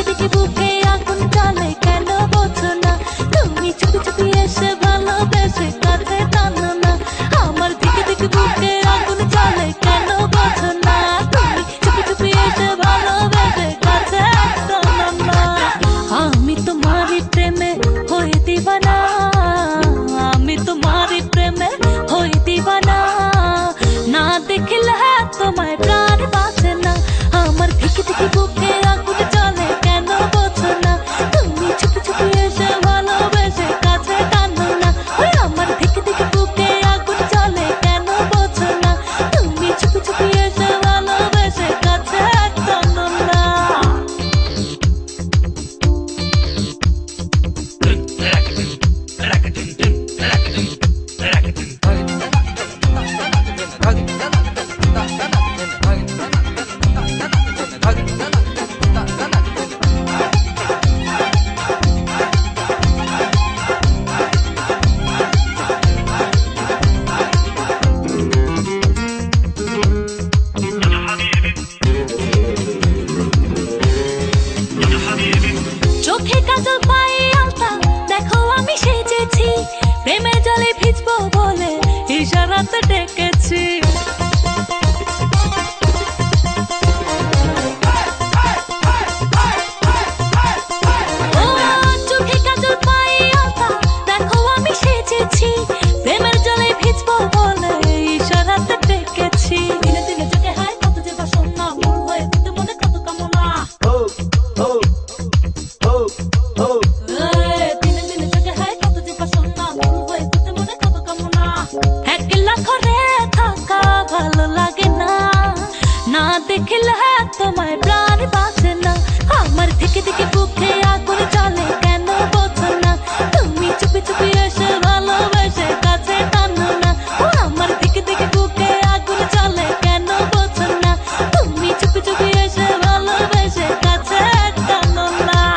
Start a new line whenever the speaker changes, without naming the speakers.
পৃথিবীটি বুকে আগুন জ্বলে কেন? চোখে কাজল পায়ে আলতা দেখো আমি সেজেছি। প্রেমে জলে ভিজবো বলে ইশারাতে ডেকেছি। প্রেম दिखला तुम